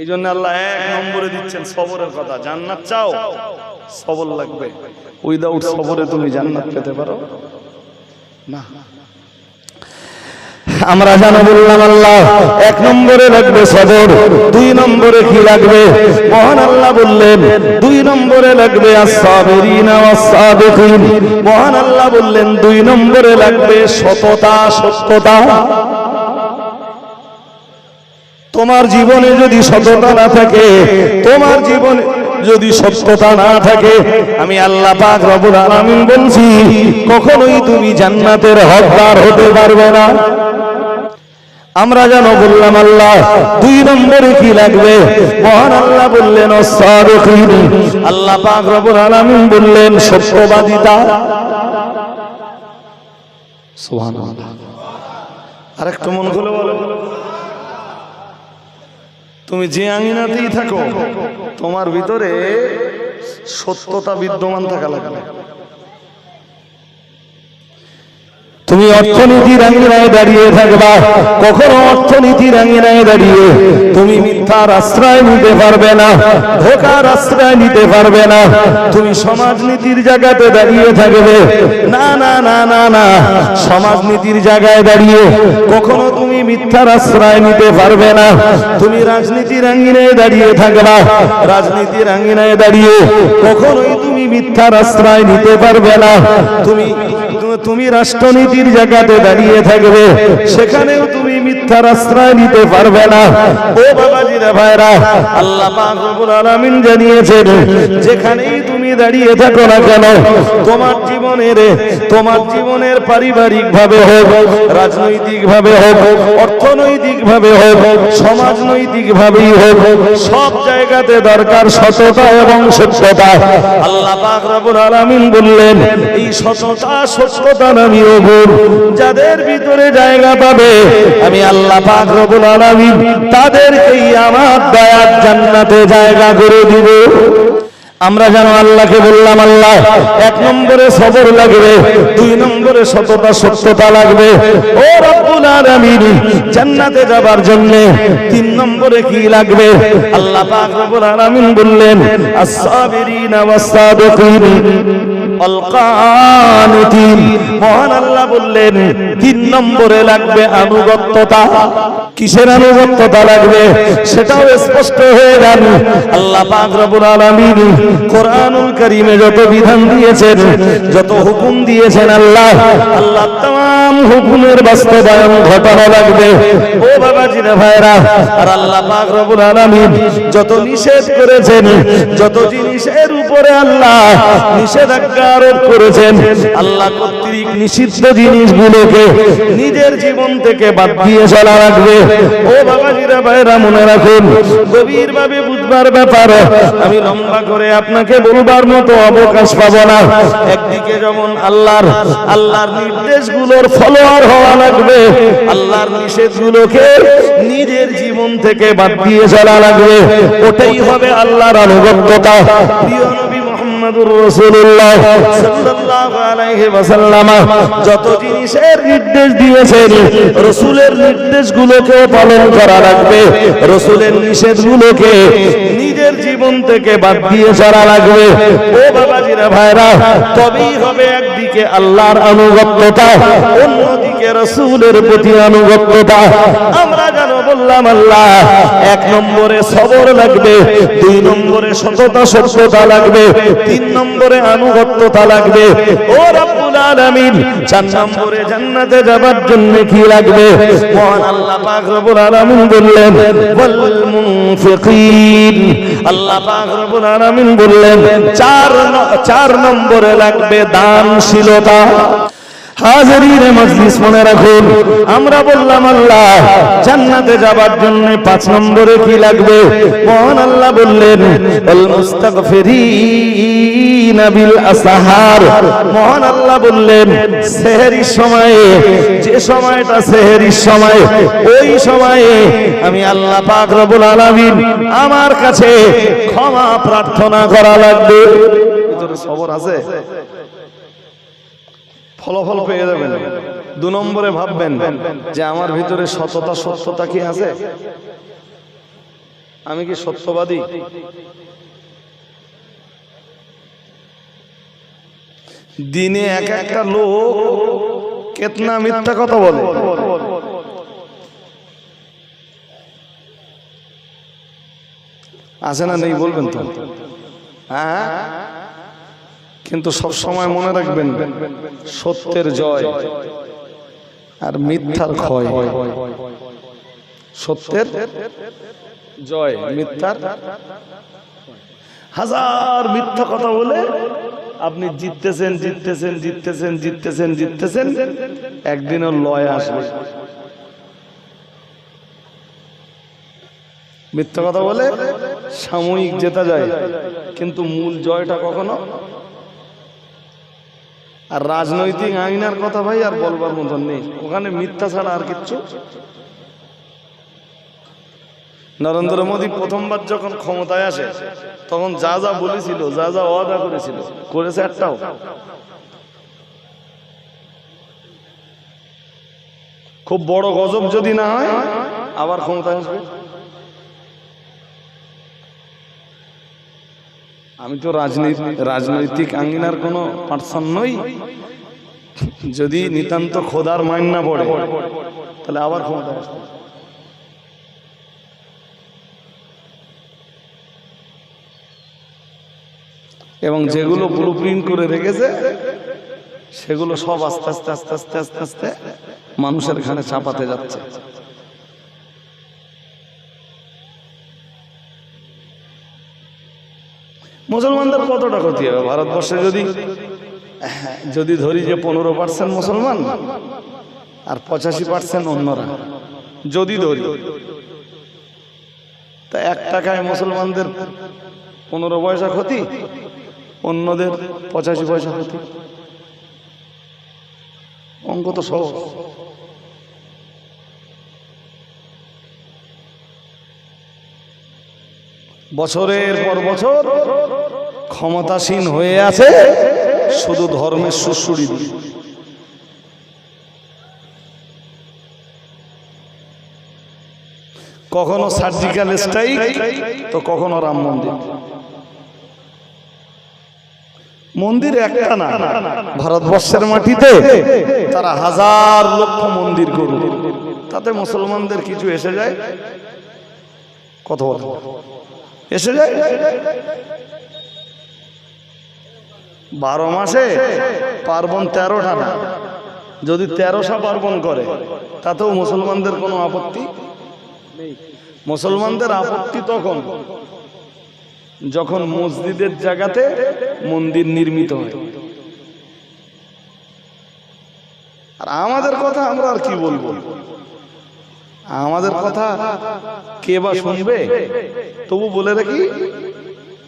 এই জন্য আল্লাহ এক নম্বরে দিচ্ছেন সবরের কথা। জান্নাত চাও? সবর লাগবে। উইদাউট সবরে তুমি জান্নাত পেতে পারো। না। আমরা জানো বললাম আল্লাহ, এক নম্বরে লাগবে সবর, দুই নম্বরে কি লাগবে? মহান আল্লাহ বললেন, দুই নম্বরে লাগবে মহান আল্লাহ বললেন, দুই নম্বরে লাগবে সততা, সত্যতা। তোমার জীবনে যদি সততা না থাকে, তোমার জীবনে যদি সত্যতা না থাকে, আমি আল্লাহ পাক রব্বুল আলামিন বলছি, কখনোই তুমি জান্নাতের হকদার হতে পারবে না। আমরা যেন বললাম, আল্লাহ, দুই নম্বরে কি লাগবে? মহান আল্লাহ বললেন আল্লাহ পাক রব্বুল আলামিন বললেন, সত্যবাদিতা। সুবহানাল্লাহ। আরেকটু মন খুলে বলো। তুমি যে আঙিনাতেই থাকো তোমার ভিতরে সত্যতা বিদ্যমান থাকা লাগবে। তুমি অর্থনীতির আঙিনায় দাঁড়িয়ে থাকবা। কখনো অর্থনীতির আঙিনায় দাঁড়িয়ে তুমি মিথ্যার আশ্রয় নিতে পারবে না ধোকার আশ্রয় নিতে পারবে না। তুমি সমাজনীতির জায়গাতে দাঁড়িয়ে থাকবে। না না না না না সমাজনীতির জায়গায় দাঁড়িয়ে কখনো তুমি মিথ্যার আশ্রয় নিতে পারবে না। তুমি রাজনীতির আঙ্গিনায় দাঁড়িয়ে থাকবা। রাজনীতির আঙ্গিনায় দাঁড়িয়ে কখনোই তুমি মিথ্যার আশ্রয় নিতে পারবে না। তুমি তুমি রাষ্ট্রনীতির জায়গাতে দাঁড়িয়ে থাকবে, সেখানেও তুমি মিথ্যার আশ্রয় নিতে পারবে না। ও বাবাজিরা ভাইরা, আল্লাহ জানিয়েছেন, যেখানেই তুমি দাঁড়িয়ে থাকো না কেন? তোমার জীবনের তোমার জীবনের পারিবারিক ভাবে হোক রাজনৈতিক ভাবে হোক অর্থনৈতিক ভাবে হোক সমাজনৈতিক ভাবেই হোক, সব জায়গাতে দরকার সততা এবং সত্যতা। আল্লাহ পাক রব্বুল আলামিন বললেন, এই সততা, সত্যতা নামি গুণ যাদের ভিতরে জায়গা পাবে, আমি আল্লাহ পাক রব্বুল আলামিন তাদেরকেই আমার দয়ার জান্নাতে জায়গা করে দিব। আমরা যেন আল্লাহকে বললাম, আল্লাহ, এক নম্বরে সবর লাগবে, দুই নম্বরে সততা, সত্যতা লাগবে। ও রব্বুল আলামিন, জান্নাতে যাবার জন্য তিন নম্বরে কি লাগবে? আল্লাহ পাক রব্বুল আলামিন বললেন, আস-সাবিরিনা ওয়াস-সাদিকিন। মহান আল্লাহ বললেন, তিন নম্বরে লাগবে আনুগত্যতা। কিসের আনুগত্যতা লাগবে? সেটাও স্পষ্ট হয়ে গেল আল্লাহ পাক রব্বুল আলামিন কোরআনুল কারীমে যত বিধান দিয়েছেন, যত হুকুম দিয়েছেন আল্লাহ আল্লাহ ইসলাম হুকুমের বাস্তবায়ন ঘটানো লাগবে। ও বাবা জিরা ভাইরা, আর আল্লাহ পাক রব্বুল আলামিন যত নিষেধ করেছেন, যত জিনিসের উপরে আল্লাহ নিষেধাজ্ঞা আরোপ করেছেন, আল্লাহ কর্তৃক নিষিদ্ধ জিনিসগুলোকে নিজের জীবন থেকে বাদ দিয়ে চলা লাগবে। ও বাবা জিরা ভাইরা, মনে রাখুন, গভীরভাবে ভাবে ব্যাপারে আমি লম্বা করে আপনাকে বলবার মতো অবকাশ পাবো না। একদিকে যেমন আল্লাহর আল্লাহর নির্দেশগুলোর ফলোয়ার হওয়া লাগবে, আল্লাহর নিষেধগুলোকে নিজের জীবন থেকে বাদ দিয়ে চলা লাগবে। ওটাই হবে আল্লাহর আনুগত্যতা। প্রিয় যত জিনিসের নির্দেশ দিয়েছেন পালন করা লাগবে নিজের জীবন থেকে বাদ দিয়ে চলা লাগবে। ও বাবাজিরা ভাইরা, তবেই হবে একদিকে আল্লাহর আনুগত্যতা, অন্যদিকে রাসূলের প্রতি আনুগত্যতা। আমরা বললাম আল্লাহ, এক নম্বরে সবর লাগবে, দুই নম্বরে সততা, সত্যতা লাগবে, তিন নম্বরে আনুগত্যতা লাগবে। ও আলামিন, চার নম্বরে জান্নাতে যাবার জন্য কি লাগবে? মহান আল্লাহ পাক রব্বুল আলামিন বললেন, ওয়াল মুনফিকিন। আল্লাহ পাক রব্বুল আলামিন বললেন, চার চার নম্বরে লাগবে দানশীলতা। হাজারিনে মজলিস মনে রাখুন। আমরা বললাম, আল্লাহ, জান্নাতে যাবার জন্য পাঁচ নম্বরে কি লাগবে? মহান আল্লাহ বললেন আল মুস্তাগফিরিনা বিল আসহার মহান আল্লাহ বললেন, সেহরির সময়ে, যে সময়টা সেহরির সময়, ওই সময়ে আমি আল্লাহ পাক রব্বুল আলামিন আমার কাছে ক্ষমা প্রার্থনা করা লাগবে। সবর আছে? ফলাফল পেয়ে যাবেন। দু নম্বরে ভাববেন যে আমার ভিতরে সততা সত্যতা কি আছে? আমি কি সত্যবাদী? দিনে এক একটা লোক কেতনা মিথ্যা কথা বলে। আছে না নেই বলবেন তো? হ্যাঁ। কিন্তু সব সময় মনে রাখবেন, সত্যের জয় আর মিথ্যার ক্ষয়। সত্যের জয়, মিথ্যার হাজার মিথ্যা কথা বলে আপনি জিততেছেন জিততেছেন জিততেছেন জিততেছেন জিততেছেন, একদিনও লয় আসবে। মিথ্যা কথা বলে সাময়িক জেতা যায়, কিন্তু মূল জয়টা কখনো আর রাজনৈতিক আইনার কথা ভাই আর বলবার মতন নেই। ওখানে মিথ্যা ছাড়া আর কিচ্ছু? নরেন্দ্র মোদী প্রথমবার যখন ক্ষমতায় আসে, তখন যা যা বলেছিল, যা যা ওয়াদা করেছিল, করেছে একটাও। খুব বড় গজব যদি না হয়, আবার ক্ষমতায় আসবে। আমি তো রাজনীতি রাজনৈতিক আঙ্গিনার কোনো পার্সন নই। যদি নিতান্ত খোদার মাইন না পড়ে, তাহলে আবার ক্ষমতায় আসবে। এবং যেগুলো ব্লু করে রেখেছে, সেগুলো সব আস্তে আস্তে আস্তে আস্তে আস্তে আস্তে মানুষের ঘাড়ে চাপাতে যাচ্ছে। মুসলমানদের কতটা ক্ষতি হবে? ভারতবর্ষে যদি যদি ধরি যে পনেরো পার্সেন্ট মুসলমান আর পঁচাশি পার্সেন্ট অন্যরা, যদি ধরি, তা এক টাকায় মুসলমানদের পনেরো পয়সা ক্ষতি, অন্যদের পঁচাশি পয়সা ক্ষতি। অঙ্ক তো সহজ। বছরের পর বছর ক্ষমতাসীন হয়ে আছে, শুধু ধর্মের সুশ্রুড়ি কখনো সার্জিক্যাল স্ট্রাইক তো কখনো রাম মন্দির। মন্দির একটা না, ভারতবর্ষের মাটিতে তারা হাজার লক্ষ মন্দির করবে তাতে মুসলমানদের কিছু এসে যায়? কত এসে যায়? বারো মাসে পার্বণ তেরোটা না। যদি তেরোশা পার্বণ করে, তাতেও মুসলমানদের কোনো আপত্তি? মুসলমানদের আপত্তি তখন যখন মসজিদের জায়গাতে মন্দির নির্মিত হয়। আর আমাদের কথা আমরা আর কি বলব? আমাদের কথা কে বা শুনবে? তবু বলে রাখি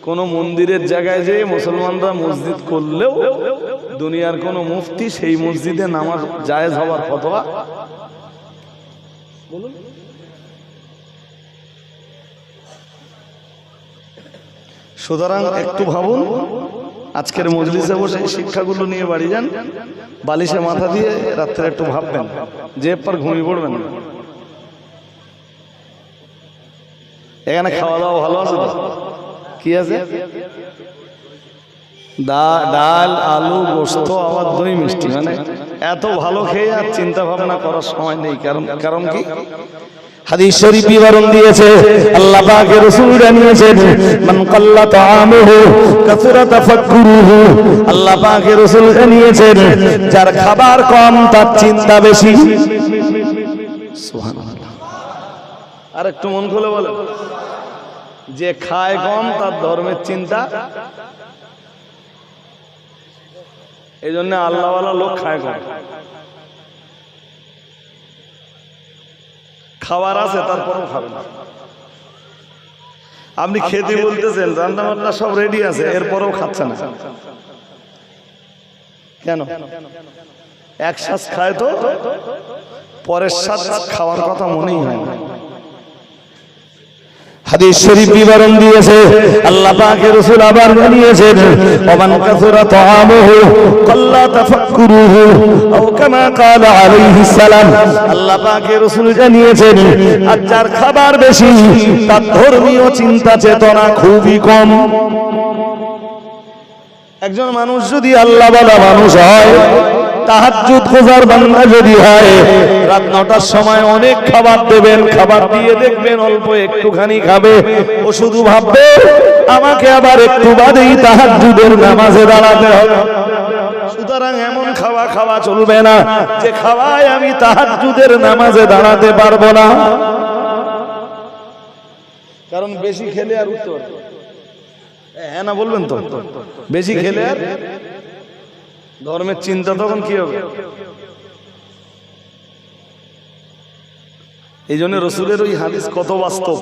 কোন মন্দিরের জায়গায় যে মুসলমানরা মসজিদ করলেও দুনিয়ার কোন মুফতি সেই মসজিদে নামাজ জায়েজ হওয়ার ফতোয়া সুতরাং একটু ভাবুন, আজকের মজলিসে বসে শিক্ষাগুলো নিয়ে বাড়ি যান, বালিশে মাথা দিয়ে রাত্রে একটু ভাববেন, যে পর ঘুমিয়ে পড়বেন। এখানে খাওয়া দাওয়া ভালো আছে? কি আছে? ডাল, আলু, গোস্ত, আবার দই মিষ্টি মানে এত ভালো খেয়ে আর চিন্তা ভাবনা করার সময় নেই, কারণ কারণ কি? বিবরণ দিয়েছে জানিয়েছেন যার খাবার কম, তার চিন্তা বেশি। আর একটু মন খুলে বলে যে খায় কম তার ধর্মের চিন্তা। এই জন্য আল্লাহওয়ালা লোক খায় কম খাবার আছে তারপরেও খাবে না। আপনি খেতে বলতেছেন রান্না বান্না সব রেডি আছে। এরপরেও খাচ্ছে না। কেন? এক শ্বাস খায় তো পরের শ্বাস খাওয়ার কথা মনেই হয় না। হাদিস শরীফ বিবরণ দিয়েছে, আল্লাহ পাকের রাসূল আবার জানিয়েছেন, ওমান কাসুরা তাআমুহু কাল্লা তাফাক্কুরুহু আও কামা ক্বালা আলাইহিস সালাম। আল্লাহ পাকের রাসূল জানিয়েছেন, আর যার খাবার বেশি, তার ধর্মীয় চিন্তা চেতনা খুবই কম। একজন মানুষ যদি আল্লাহ বলা মানুষ হয় তাহাজ্জুদ খোঁজার বান্দা যদি হয়, রাত নটার সময় অনেক খাবার দেবেন, খাবার দিয়ে দেখবেন অল্প একটুখানি খাবে। ও শুধু ভাববে, আমাকে আবার একটু বাদেই তাহাজ্জুদের নামাজে দাঁড়াতে হবে। সুতরাং এমন খাওয়া খাওয়া চলবে না, যে খাওয়ায় আমি তাহাজ্জুদের নামাজে দাঁড়াতে পারব না। কারণ বেশি খেলে আর উঠতে হ্যাঁ না, বলবেন তো? বেশি খেলে আর ধর্মের চিন্তা তখন কি হবে? এই জন্য রসুলের ওই হাদিস কত বাস্তব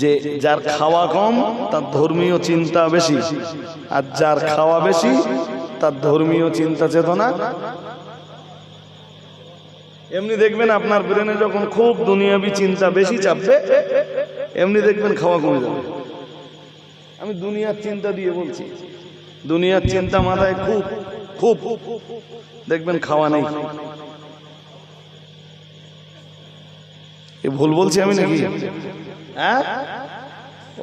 যে যার খাওয়া কম, তার ধর্মীয় চিন্তা বেশি। আর যার খাওয়া বেশি, তার ধর্মীয় চিন্তা চেতনা। এমনি দেখবেন আপনার ব্রেনে যখন খুব দুনিয়াবি চিন্তা বেশি চাপবে, এমনি দেখবেন খাওয়া কমে যাবে। আমি দুনিয়ার চিন্তা দিয়ে বলছি। দুনিয়ার চিন্তা মাথায় খুব খুব। দেখবেন খাওয়া নেই। এ ভুল বলছি আমি নাকি? হ্যাঁ?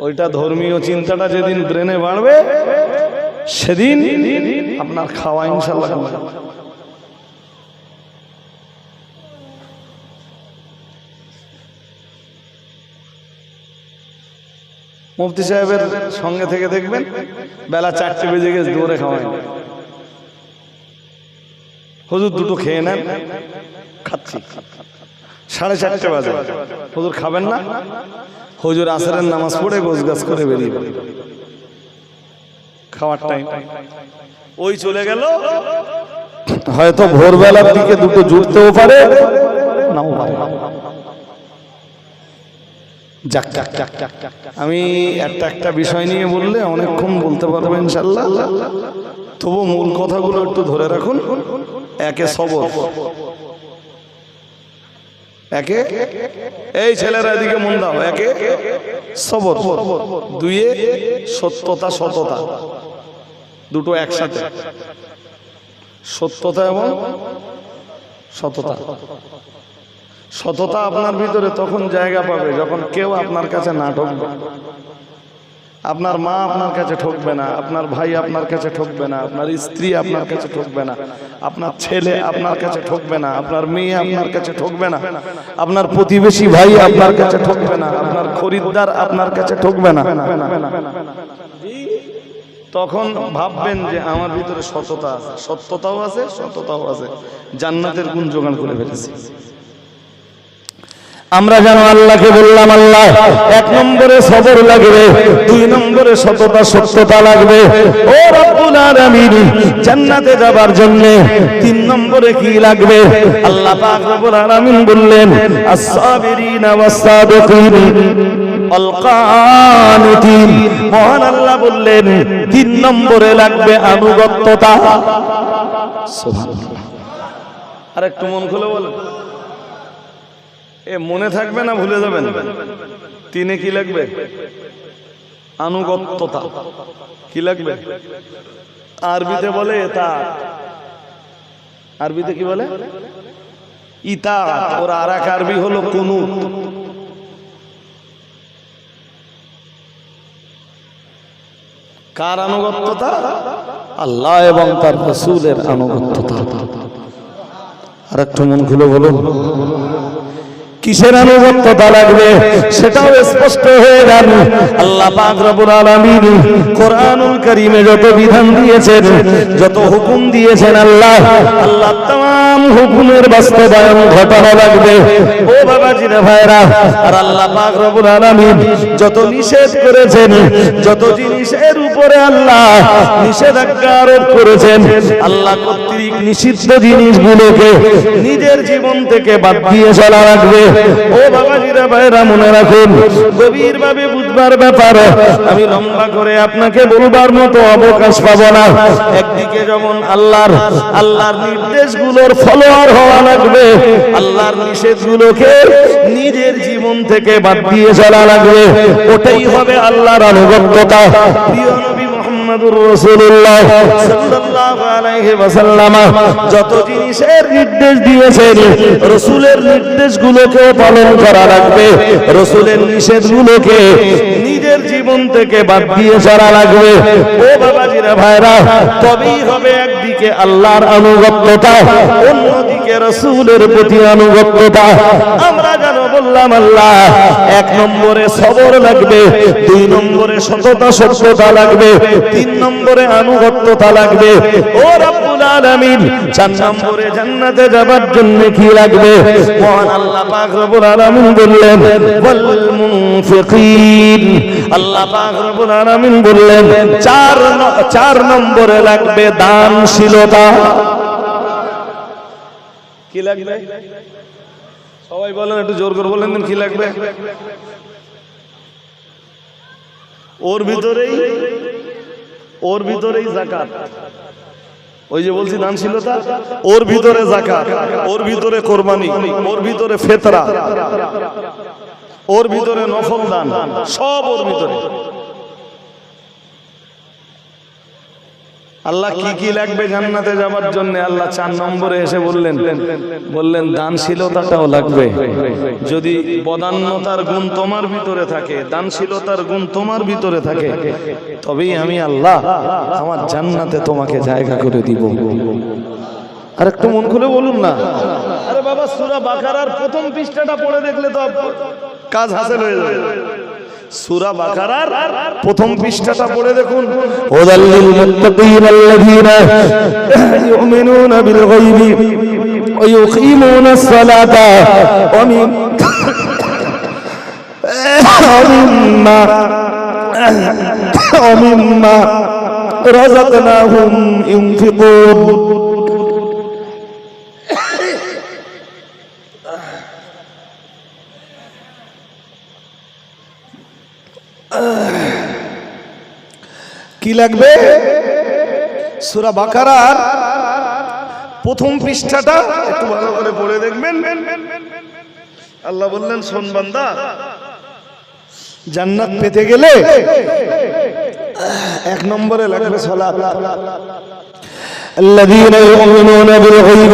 ওইটা ধর্মীয় চিন্তাটা যেদিন ব্রেনে বাড়বে, সেদিন আপনার খাওয়া ইনশাল্লাহ মুফতি সাহেবের সঙ্গে থেকে দেখবেন, বেলা চারটে বেজে গেছে দৌড়ে খাওয়াই হুজুর দুটো খেয়ে নেন, খাচ্ছি। সাড়ে চারটে বাজে। হুজুর খাবেন না? হুজুর আসরের নামাজ পড়ে গোছ গাছ করে বেরিয়ে খাওয়ার টাইম ওই চলে গেল। হয়তো ভোরবেলার দিকে দুটো জুড়তেও পারে যাক যাক। আমি একটা একটা বিষয় নিয়ে বললে অনেকক্ষণ বলতে পারব ইনশাল্লাহ। তবু মূল কথাগুলো একটু ধরে রাখুন। একে সবর। একে? এই ছেলেরা এদিকে মন দাও। একে? সবর। দুইয়ে সত্যতা, সততা। দুটো একসাথে। সত্যতা এবং সততা। সততা আপনার ভিতরে তখন জায়গা পাবে যখন কেউ আপনার কাছে না ঠকবে আপনার মা আপনার কাছে ঠকবে না, আপনার ভাই আপনার কাছে ঠকবে না, আপনার স্ত্রী আপনার কাছে ঠকবে না, আপনার ছেলে আপনার কাছে ঠকবে না, আপনার মেয়ে আপনার কাছে ঠকবে না, আপনার প্রতিবেশী ভাই আপনার কাছে ঠকবে না, আপনার খরিদ্দার আপনার কাছে ঠকবে না। তখন ভাববেন যে আমার ভিতরে সততা আছে, সত্যতাও আছে, সততাও আছে। জান্নাতের গুণ জোগাড় করে ফেলেছি। আমরা যেন আল্লাহকে বললাম, আল্লাহ, এক নম্বরে সবর লাগবে, দুই নম্বরে সততা, সত্যতা লাগবে। ও রব্বুল আলামিন, জান্নাতে যাবার জন্য তিন নম্বরে কি লাগবে? আল্লাহ পাক রব্বুল আলামিন বললেন, আস-সাবিরিনা ওয়াস-সাদিকিন আল-কানিতিন মহান আল্লাহ বললেন, তিন নম্বরে লাগবে আনুগত্যতা। সুবহানাল্লাহ। আর একটু মন খুলে বলেন। এ মনে থাকবে না ভুলে যাবেন। তিনে কি লাগবে? আনুগত্যতা। কি লাগবে? আরবিতে বলে তা আরবিতে কি বলে? ইতা ওর আর এক আরবি হলো কুনুত। কার আনুগত্যতা? আল্লাহ এবং তার রসুলের আনুগত্যতা। আর একটু মন খুলে বলুন। কিসের আনুগত্যতা লাগবে সেটাও স্পষ্ট হয়ে গেল আল্লাহ পাক রব্বুল আলামিন কোরআনুল কারীমে যত বিধান দিয়েছেন যত হুকুম দিয়েছেন আল্লাহ আল্লাহ तमाम হুকুমের বাস্তবায়ন ঘটানো লাগবে ও বাবা জিরা ভাইরা আর আল্লাহ পাক রব্বুল আলামিন যত নিষেধ করেছেন যত জিনিসের উপরে আল্লাহ নিষেধাজ্ঞা আরোপ করেছেন আল্লাহ কর্তৃক নিষিদ্ধ জিনিসগুলোকে নিজের জীবন থেকে বাদ দিয়ে চলা রাখবে ও বাবাজিরা ভাইরা মনে রাখুন গভীর ভাবে বুঝবার ব্যাপার আমি লম্বা করে আপনাকে বলবার মতো অবকাশ পাবো না। একদিকে যেমন আল্লাহর আল্লাহর নির্দেশগুলোর ফলোয়ার হওয়া লাগবে আল্লাহর নিষেধগুলোকে নিজের জীবন থেকে বাদ দিয়ে চলা লাগবে। ওটাই হবে আল্লাহর আনুগত্যতা। প্রিয় মুহাম্মদুর রাসূলুল্লাহ সাল্লাল্লাহু আলাইহি ওয়াসাল্লাম যত জিনিসের নির্দেশ দিয়েছেন, রাসূলের নির্দেশগুলোকে পালন করা লাগবে, রাসূলের নিষেধগুলোকে নিজের জীবন থেকে বাদ দিয়ে চলা লাগবে। ও বাবাজিরা ভাইরা, তবেই হবে একদিকে আল্লাহর আনুগত্যতা, অন্যদিকে রাসূলের প্রতি আনুগত্যতা। আমরা যেন বললাম, আল্লাহ, এক নম্বরে সবর লাগবে, দুই নম্বরে সততা, সত্যতা লাগবে, তিন নম্বরে আনুগত্যতা লাগবে। ও চার নম্বরে লাগবে দানশীলতা। কি লাগবে? সবাই বলেন, একটু জোর করে বলেন কি লাগবে। ওর ভিতরেই ওর ভিতরেই জাকাত। ওই যে বলছি নাম ছিল তা ওর ভিতরে জাকাত, ওর ভিতরে কোরবানি, ওর ভিতরে ফেতরা, ওর ভিতরে নফল দান, সব ওর ভিতরে। আল্লাহ কি কি লাগবে জান্নাতে যাবার জন্য? আল্লাহ চার নম্বরে এসে বললেন বললেন, দানশীলতাটাও লাগবে। যদি বদান্যতার গুণ তোমার ভিতরে থাকে, দানশীলতার গুণ তোমার ভিতরে থাকে, তবেই আমি আল্লাহ আমার জান্নাতে তোমাকে জায়গা করে দিব। আর একটু মন খুলে বলুন না। আরে বাবা, সুরা বাকারার প্রথম পৃষ্ঠাটা পড়ে দেখলে তো কাজ হাসিল হয়ে যাবে। সুরা বাকারার প্রথম পৃষ্ঠাটা পড়ে দেখুন هدى للمتقين الذين يؤمنون بالغيب ويقيمون الصلاة ومن ومما ومما رزقناهم ينفقون কি লাগবে? সুরা বাকারার প্রথম পৃষ্ঠাটা একটু ভালো করে পড়ে দেখবেন। আল্লাহ বললেন সোনবান্দা জান্নাত পেতে গেলে এক নম্বরে লাগবে সলাৎ। الذين يؤمنون بالغيب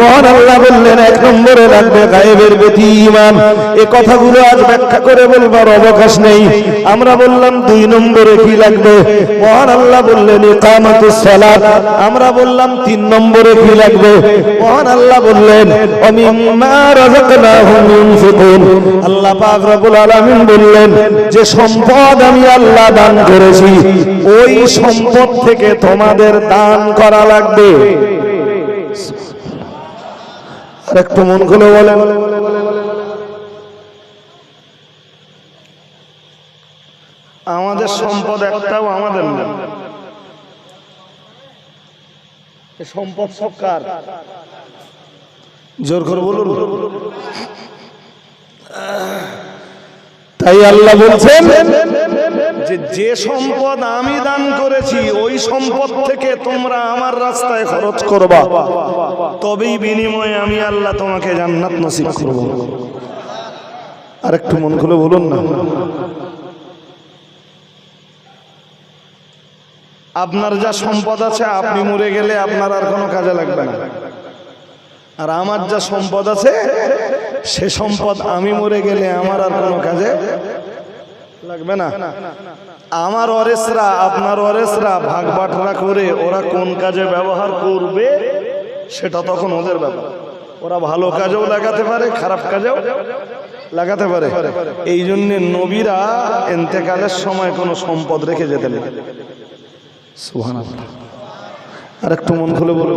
মহান আল্লাহ বললেন এক নম্বরে রাখবে গায়েবের প্রতি ঈমান এই কথাগুলো আজ ব্যাখ্যা করে বলবার অবকাশ নেই আমরা বললাম দুই নম্বরে কি লাগবে মহান আল্লাহ বললেন ইকামাতুস সালাত আমরা বললাম তিন নম্বরে কি লাগবে মহান আল্লাহ বললেন অমিম্মা রাযাকনাহুম ইউনফিকুন আল্লাহ পাক রব্বুল আলামিন বললেন যে সম্পদ আমি আল্লাহ দান করেছি ওই সম্পদ থেকে তোমাদের দান করা লাগবে। আর একটু মন খুলে বলেন। আমাদের সম্পদ একটাও আমাদের না। সম্পদ সব কার? জোর করে বলুন। তাই আল্লাহ বলছেন যে যে সম্পদ আমি দান করেছি, ওই সম্পদ থেকে তোমরা আমার রাস্তায় খরচ করবা। তবেই বিনিময়ে আমি আল্লাহ তোমাকে জান্নাত নসিব করব। আর একটু মন খুলে বলুন না। আপনার যা সম্পদ আছে, আপনি মরে গেলে আপনার আর কোনো কাজে লাগবে না। আর আমার যা সম্পদ আছে, সে সম্পদ আমি মরে গেলে আমার আর কোনো কাজে লাগবে না। আমার অরেসরা, আপনার অরেসরা ভাগ বাটরা করে ওরা কোন কাজে ব্যবহার করবে সেটা তখন ওদের ব্যাপার। ওরা ভালো কাজেও লাগাতে পারে, খারাপ কাজেও লাগাতে পারে। এই জন্য নবীরা এন্তেকালের সময় কোনো সম্পদ রেখে যেতেন আর একটু মন খুলে বলো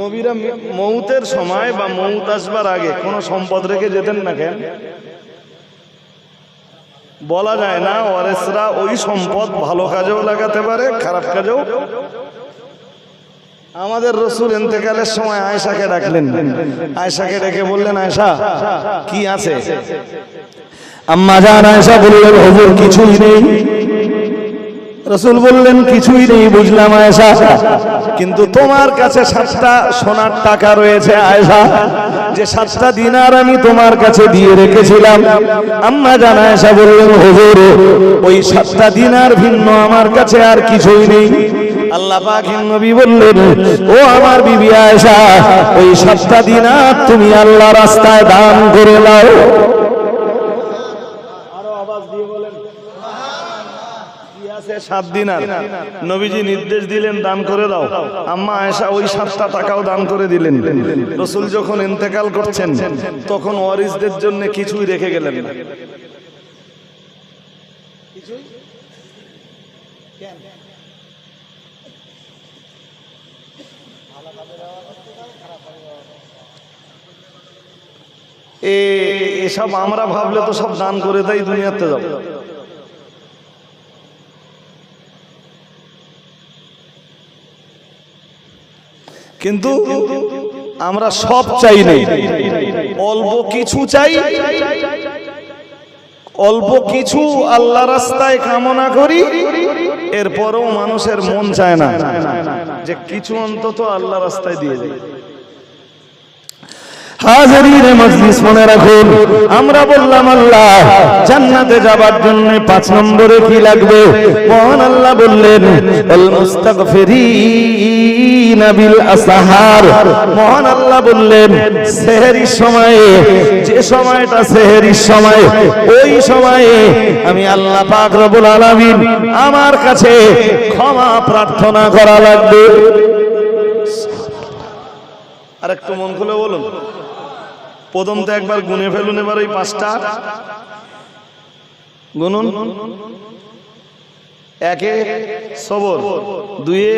নবীরা মৌতের সময় বা মৌত আসবার আগে কোনো সম্পদ রেখে যেতেন না কেন? বলা যায় না, ওয়ারেসরা ওই সম্পদ ভালো কাজেও লাগাতে পারে, খারাপ কাজেও। আমাদের রসুল এতেকালের সময় আয়সাকে ডাকলেন। আয়সাকে ডেকে বললেন আয়সা কি আছে? আম্মা জান আয়সা বললেন, হুজুর কিছুই নেই। রসুল বললেন, কিছুই নেই, বুঝলাম আয়েশা। কিন্তু তোমার কাছে সাতটা সোনার টাকা রয়েছে আয়েশা। যে সাতটা দিনার আমি তোমার কাছে দিয়ে রেখেছিলাম। আম্মা জানা আয়েশা বললেন, হুজুর, ওই সাতটা দিনার ভিন্ন আমার কাছে আর কিছুই নেই। আল্লাহ পাক নবী বললেন, ও আমার বিবি আয়েশা, ওই সাতটা দিনার তুমি আল্লাহ রাস্তায় দান করে দাও। সাত দিন আর নবীজি নির্দেশ দিলেন, দান করে দাও। আম্মা আয়েশা ওই সাতটা টাকাও দান করে দিলেন। রসুল যখন ইন্তেকাল করছেন, তখন ওয়ারিসদের জন্য কিছুই রেখে গেলেন না। এসব আমরা ভাবলে তো সব দান করে দেয় দুনিয়াতে যাও। কিন্তু আমরা সব চাই নেই। অল্প কিছু চাই। অল্প কিছু আল্লাহ রাস্তায় কামনা করি। এরপরও মানুষের মন চায় না। যে কিছু অন্তত আল্লাহ রাস্তায় দিয়ে দিই। হাজারিনে মজলিস মনে রাখুন। আমরা বললাম, আল্লাহ, জান্নাতে যাবার জন্য পাঁচ নম্বরে কি লাগবে? মহান আল্লাহ বললেন আল মুস্তাগফিরিনা বিল আসহার মহান আল্লাহ বললেন সেহরির সময়ে, যে সময়টা সেহরির সময়, ওই সময়ে আমি আল্লাহ পাক রব্বুল আলামিন আমার কাছে ক্ষমা প্রার্থনা করা লাগবে। আর একটু মন খুলে বলুন। প্রথম তো একবার গুনে ফেলুন এবার ওই পাঁচটা। গুনুন। একে সবর, দুয়ে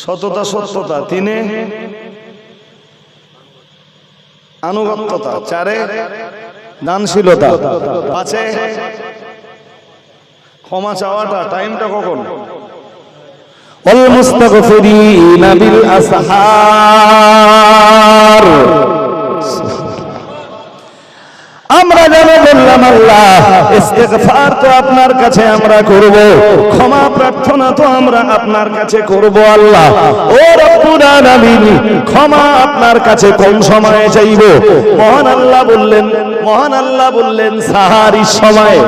সততা, সত্যতা, তিনে আনুগত্যতা, চারে দানশীলতা, পাঁচে ক্ষমা চাওয়াটা, টাইমটা কখন? অল মুস্তাগফিরিনা বিল আসহার আমরা যেন বললাম, আল্লাহ, ইস্তেগফার তো আপনার কাছে আমরা করব, ক্ষমা প্রার্থনা তো আমরা আপনার কাছে করব, আল্লাহ। ও রব্বুল আলামিন, ক্ষমা আপনার কাছে কোন সময়ে চাইব? মহান আল্লাহ বললেন, মহান আল্লাহ বললেন, সাহারির সময়।